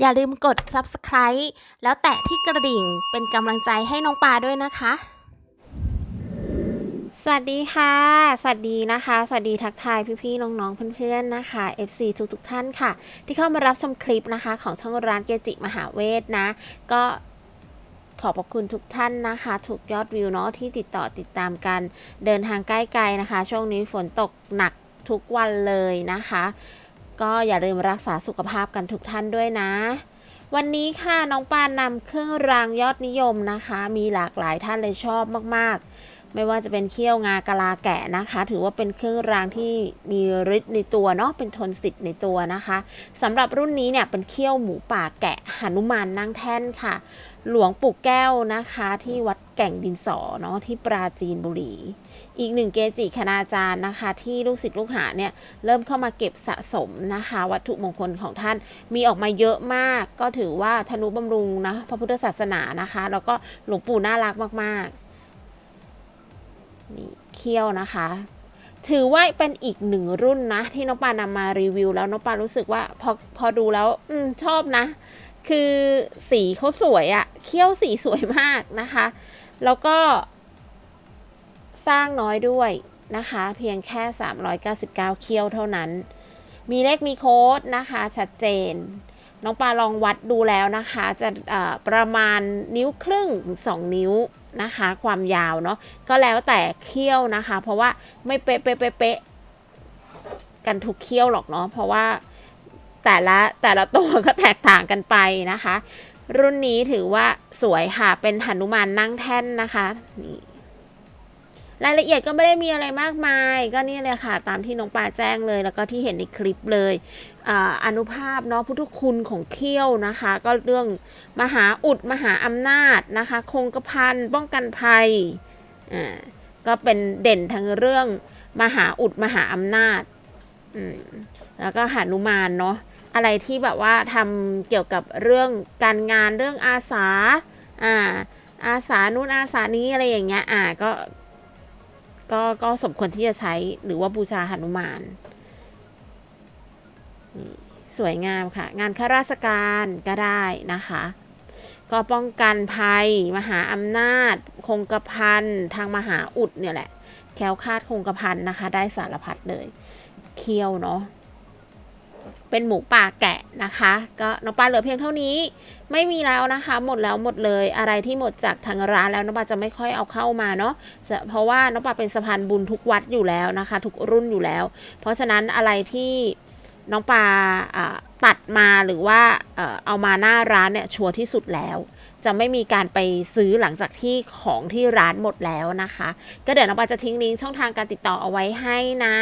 อย่าลืมกด subscribe แล้วแตะที่กระดิ่งเป็นกำลังใจให้น้องปลาด้วยนะคะ สวัสดีค่ะ สวัสดีนะคะ สวัสดีทักทายพี่ๆน้องๆเพื่อนๆนะคะ FC ทุกๆท่านค่ะ ที่เข้ามารับชมคลิปนะคะ ของช่องร้านเกจิมหาเวทนะ ก็ขอบพระคุณทุกท่านนะคะ ถูกยอดวิวเนาะที่ติดต่อติดตามกัน เดินทางใกล้ไกลนะคะ ช่วงนี้ฝนตกหนักทุกวันเลยนะคะ ก็อย่าลืมรักษาสุขภาพกันทุกท่านด้วยนะ วันนี้ค่ะน้องปานนำเครื่องรางยอดนิยมนะคะ มีหลากหลายท่านเลยชอบมากๆ ไม่ว่าจะเป็นเขี้ยวงากะลาแกะนะคะ ถือว่าเป็นเครื่องรางที่มีฤทธิ์ในตัวเนาะเป็นทนสิทธิ์ในตัวนะคะสำหรับรุ่นนี้เนี่ยเป็นเขี้ยวหมูป่าแกะหนุมานนั่งแท่นค่ะ หลวงปู่แก้วนะคะ ที่วัดแก่งดินสอเนาะที่ปราจีนบุรี อีกหนึ่งเกจิคณาจารย์นะคะ ที่ลูกศิษย์ลูกหาเนี่ยเริ่มเข้ามาเก็บสะสมนะคะ วัตถุมงคลของท่านมีออกมาเยอะมาก ก็ถือว่าธนุบำรุงนะพระพุทธศาสนานะคะ แล้วก็หลวงปู่น่ารักมากๆ นี่เขี้ยวนะคะ ถือว่าเป็นอีกหนึ่งรุ่นนะ ที่น้องปานำมารีวิว แล้วน้องปารู้สึกว่าพอพอดูแล้วอชอบนะ คือสีเขาสวยอะเขี้ยวสีสวยมากนะคะ แล้วก็สร้างน้อยด้วยนะคะ เพียงแค่ 399 เคี้ยวเท่านั้น มีเลขมีโค้ดนะคะ ชัดเจน น้องปลาลองวัดดูแล้วนะคะ จะเอ่อประมาณนิ้วครึ่งถึง2นิ้วนะคะ ความยาวเนาะก็แล้วแต่เคี้ยวนะคะ เพราะว่าไม่เป๊ะเป๊ะเป๊ะกันทุกเคี้ยวหรอกเนาะเพราะว่าแต่ละแต่ละตัวก็แตกต่างกันไปนะคะ รุ่นนี้ถือว่าสวยค่ะเป็นหนุมานนั่งแท่นนะคะนี่ รายละเอียดก็ไม่ได้มีอะไรมากมาย ก็นี่เลยค่ะ ตามที่น้องปลาแจ้งเลย แล้วก็ที่เห็นในคลิปเลยออนุภาพเนาะพุทธคุณของเขี้ยวนะคะ ก็เรื่องมหาอุดมหาอำนาจนะคะ คงกระพันป้องกันภัยอ่าก็เป็นเด่นทั้งเรื่องมหาอุดมหาอำนาจอืมแล้วก็หานุมานเนาะอะไรที่แบบว่าทำเกี่ยวกับเรื่องการงานเรื่องอาสาอ่าอาสานู่นอาสานี้อะไรอย่างเงี้ยอ่าก็ ก็ก็สมควรที่จะใช้หรือว่าบูชาหนุมานนี่สวยงามค่ะ งานข้าราชการก็ได้นะคะ ก็ป้องกันภัย มหาอำนาจ คงกระพันทางมหาอุดเนี่ยแหละ แควคาดคงกระพันนะคะ ได้สารพัดเลย เคี้ยวเนาะ เป็นหมูป่าแกะนะคะ ก็น้องปลาเหลือเพียงเท่านี้ ไม่มีแล้วนะคะ หมดแล้วหมดเลยอะไรที่หมดจากทางร้านแล้วน้องปลาจะไม่ค่อยเอาเข้ามาเนาะจะเพราะว่าน้องปลาเป็นสะพานบุญทุกวัดอยู่แล้วนะคะ ทุกรุ่นอยู่แล้ว เพราะฉะนั้นอะไรที่น้องปลาตัดมาหรือว่าเอามาหน้าร้านเนี่ยชัวร์ที่สุดแล้ว จะไม่มีการไปซื้อหลังจากที่ของที่ร้านหมดแล้วนะคะ ก็เดี๋ยวน้องปาจะทิ้งลิงก์ช่องทางการติดต่อเอาไว้ให้นะ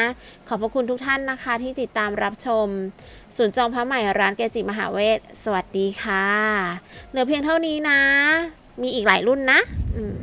ขอบพระคุณทุกท่านนะคะ ที่ติดตามรับชมศูนย์จองพระใหม่ร้านเกจิมหาเวทสวัสดีค่ะ เหลือเพียงเท่านี้นะ มีอีกหลายรุ่นนะอืม